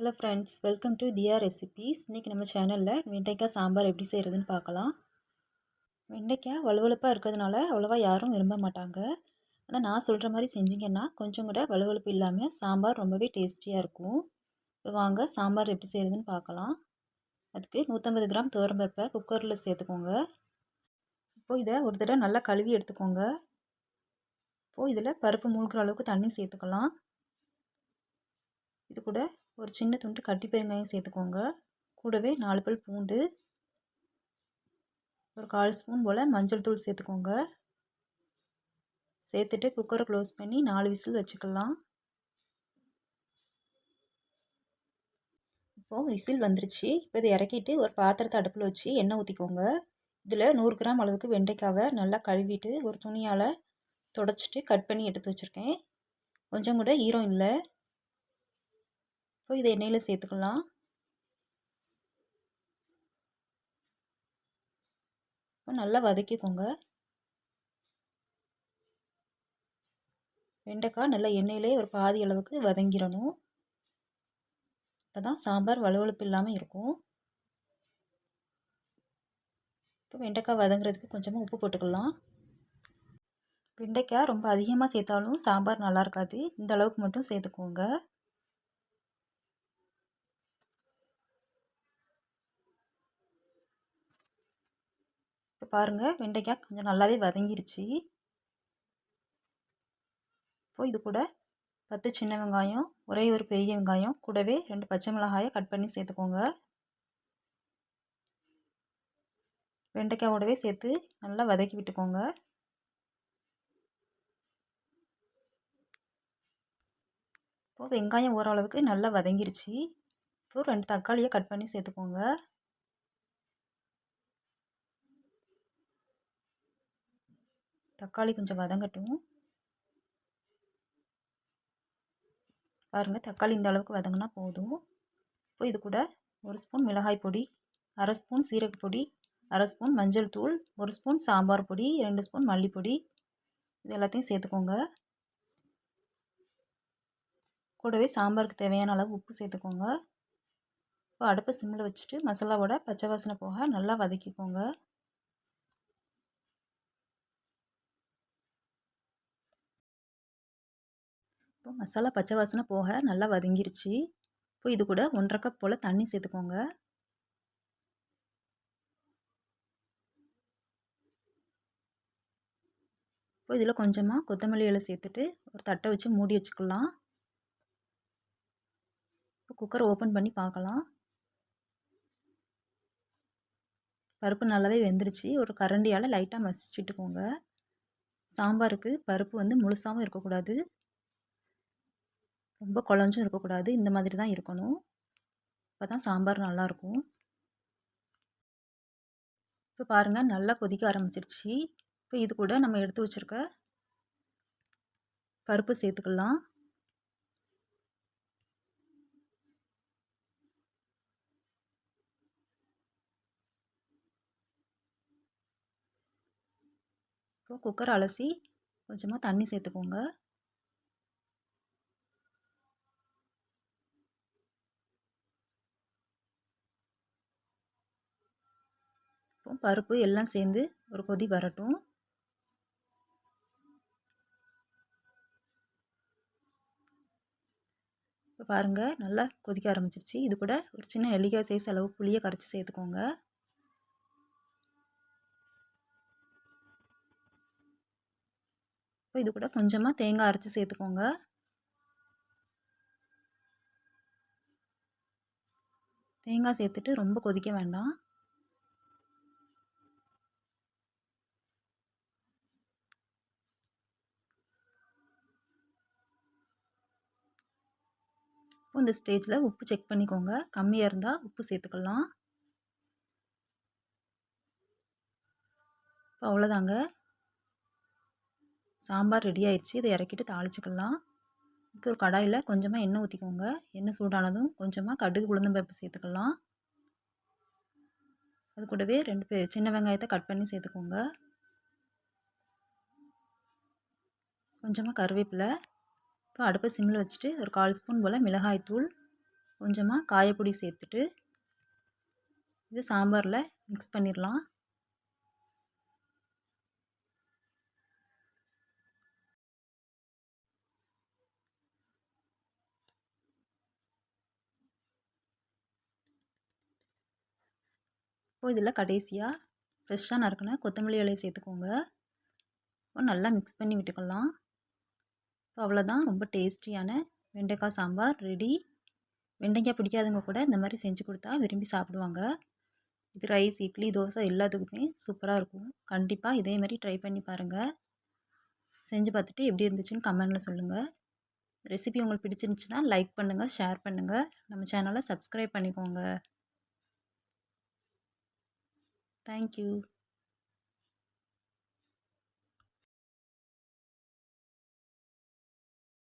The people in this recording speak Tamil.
Hello friends welcome to Diya recipes இன்றைக்கி நம்ம சேனலில் வெண்டைக்காய் சாம்பார் எப்படி செய்கிறதுன்னு பார்க்கலாம். வெண்டைக்காய் வலுவழுப்பாக இருக்கிறதுனால அவ்வளோவா யாரும் விரும்ப மாட்டாங்க. ஆனால் நான் சொல்கிற மாதிரி செஞ்சிங்கன்னா கொஞ்சம் கூட வலுவழுப்பு இல்லாமல் சாம்பார் ரொம்பவே டேஸ்டியாக இருக்கும். இப்போ வாங்க சாம்பார் எப்படி செய்கிறதுன்னு பார்க்கலாம். அதுக்கு நூற்றம்பது கிராம் துவரம்பருப்பை குக்கரில் சேர்த்துக்கோங்க. இப்போது இதை ஒரு தடவை நல்லா கழுவி எடுத்துக்கோங்க. இப்போது இதில் பருப்பு மூழ்கிற அளவுக்கு தண்ணி சேர்த்துக்கலாம். இது கூட ஒரு சின்ன துண்டு கட்டி பெருங்காயம் சேர்த்துக்கோங்க. கூடவே நாலு பல் பூண்டு ஒரு கால் ஸ்பூன் போல் மஞ்சள் தூள் சேர்த்துக்கோங்க. சேர்த்துட்டு குக்கரை க்ளோஸ் பண்ணி நாலு விசில் வச்சுக்கலாம். இப்போது விசில் வந்துருச்சு. இப்போ இதை இறக்கிட்டு ஒரு பாத்திரத்தை அடுப்பில் வச்சு எண்ணெய் ஊற்றிக்கோங்க இதில் நூறு கிராம் அளவுக்கு வெண்டைக்காவை நல்லா கழுவிட்டு ஒரு துணியால் தொடச்சிட்டு கட் பண்ணி எடுத்து வச்சுருக்கேன். கொஞ்சம் கூட ஈரம் இல்லை. இப்போ இதை எண்ணெயில் சேர்த்துக்கலாம். இப்போ நல்லா வதக்கிக்கோங்க. வெண்டைக்காய் நல்லா எண்ணெயிலே ஒரு பாதி அளவுக்கு வதங்கிடணும். இப்போ தான் சாம்பார் வலுவழுப்பு இல்லாமல் இருக்கும். இப்போ வெண்டைக்காய் வதங்குறதுக்கு கொஞ்சமாக உப்பு போட்டுக்கலாம். வெண்டைக்காய் ரொம்ப அதிகமாக சேர்த்தாலும் சாம்பார் நல்லா இருக்காது. இந்த அளவுக்கு மட்டும் சேர்த்துக்கோங்க. இப்போ பாருங்கள் வெண்டைக்காய் கொஞ்சம் நல்லாவே வதங்கிருச்சு. இப்போ இது கூட பத்து சின்ன வெங்காயம் ஒரே ஒரு பெரிய வெங்காயம் கூடவே ரெண்டு பச்சை மிளகாயை கட் பண்ணி சேர்த்துக்கோங்க. வெண்டைக்காயோடவே சேர்த்து நல்லா வதக்கி விட்டுக்கோங்க. இப்போது வெங்காயம் ஓரளவுக்கு நல்லா வதங்கிருச்சு. இப்போது ரெண்டு தக்காளியை கட் பண்ணி சேர்த்துக்கோங்க. தக்காளி கொஞ்சம் வதங்கட்டும். பாருங்கள் தக்காளி இந்த அளவுக்கு வதங்கினா போதும். இப்போ இது கூட ஒரு ஸ்பூன் மிளகாய் பொடி அரை ஸ்பூன் சீரகப்பொடி அரை ஸ்பூன் மஞ்சள் தூள் ஒரு ஸ்பூன் சாம்பார் பொடி ரெண்டு ஸ்பூன் மல்லிப்பொடி. இது எல்லாத்தையும் சேர்த்துக்கோங்க. கூடவே சாம்பாருக்கு தேவையான அளவு உப்பு சேர்த்துக்கோங்க. இப்போ அடுப்பை சிம்மில் வச்சுட்டு மசாலாவோட பச்சை வாசனை போக நல்லா வதக்கிக்கோங்க. இப்போ மசாலா பச்சை வாசனை போக நல்லா வதங்கிருச்சு. இப்போ இது கூட ஒன்றரை கப் போல் தண்ணி சேர்த்துக்கோங்க. இப்போ இதில் கொஞ்சமாக கொத்தமல்லி இலை சேர்த்துட்டு ஒரு தட்டை வச்சு மூடி வச்சுக்கலாம். இப்போ குக்கரை ஓப்பன் பண்ணி பார்க்கலாம். பருப்பு நல்லாவே வெந்துருச்சு. ஒரு கரண்டியால் லைட்டாக மசிச்சுட்டுக்கோங்க. சாம்பாருக்கு பருப்பு வந்து முழுசாகவும் இருக்கக்கூடாது. ரொம்ப குழஞ்சும் இருக்கக்கூடாது. இந்த மாதிரி தான் இருக்கணும். அப்போ தான் சாம்பார் நல்லாயிருக்கும் இப்போ பாருங்கள் நல்லா கொதிக்க ஆரம்பிச்சிருச்சு. இப்போ இது கூட நம்ம எடுத்து வச்சுருக்க பருப்பு சேர்த்துக்கலாம். இப்போ குக்கர் அலசி கொஞ்சமாக தண்ணி சேர்த்துக்கோங்க. இருக்கும் பருப்பு எல்லாம் சேர்ந்து ஒரு கொதி வரட்டும். இப்போ பாருங்கள் நல்லா கொதிக்க ஆரம்பிச்சிருச்சு. இது கூட ஒரு சின்ன நெல்லிக்காய் சைஸ் அளவு புளியை கரைச்சி சேர்த்துக்கோங்க. இப்போ இது கூட கொஞ்சமாக தேங்காய் அரைச்சி சேர்த்துக்கோங்க. தேங்காய் சேர்த்துட்டு ரொம்ப கொதிக்க வேண்டாம். இப்போ இந்த ஸ்டேஜில் உப்பு செக் பண்ணிக்கோங்க. கம்மியாக இருந்தால் உப்பு சேர்த்துக்கலாம். இப்போ அவ்வளோதாங்க. சாம்பார் ரெடி ஆயிடுச்சு. இதை இறக்கிட்டு தாளிச்சிக்கலாம். இதுக்கு ஒரு கடாயில் கொஞ்சமாக எண்ணெய் ஊற்றிக்கோங்க எண்ணெய் சூடானதும் கொஞ்சமாக கடுகு உளுந்தம்பருப்பு சேர்த்துக்கலாம். அது கூடவே ரெண்டு பே சின்ன வெங்காயத்தை கட் பண்ணி சேர்த்துக்கோங்க. கொஞ்சமாக கருவேப்பிலை. இப்போ அடுப்பை சிம்மில் வச்சுட்டு ஒரு கால் ஸ்பூன் போல் மிளகாய்த்தூள் கொஞ்சமாக காயப்பொடி சேர்த்துட்டு இது சாம்பாரில் மிக்ஸ் பண்ணிடலாம். இப்போ இதில் கடைசியாக ஃப்ரெஷ்ஷாக நறுக்கின கொத்தமல்லி இலையை சேர்த்துக்கோங்க. இப்போ நல்லா மிக்ஸ் பண்ணி விட்டுக்கலாம். இப்போ அவ்வளோதான். ரொம்ப டேஸ்டியான வெண்டைக்காய் சாம்பார் ரெடி. வெண்டைக்காய் பிடிக்காதவங்க கூட இந்த மாதிரி செஞ்சு கொடுத்தா விரும்பி சாப்பிடுவாங்க. இது ரைஸ் இட்லி தோசை எல்லாத்துக்குமே சூப்பராக இருக்கும். கண்டிப்பாக இதே மாதிரி ட்ரை பண்ணி பாருங்கள் செஞ்சு பார்த்துட்டு எப்படி இருந்துச்சுன்னு கமெண்டில் சொல்லுங்கள் ரெசிபி உங்களுக்கு பிடிச்சிருந்துச்சுன்னா லைக் பண்ணுங்கள் ஷேர் பண்ணுங்கள் நம்ம சேனலை சப்ஸ்கிரைப் பண்ணிக்கோங்க. தேங்க்யூ.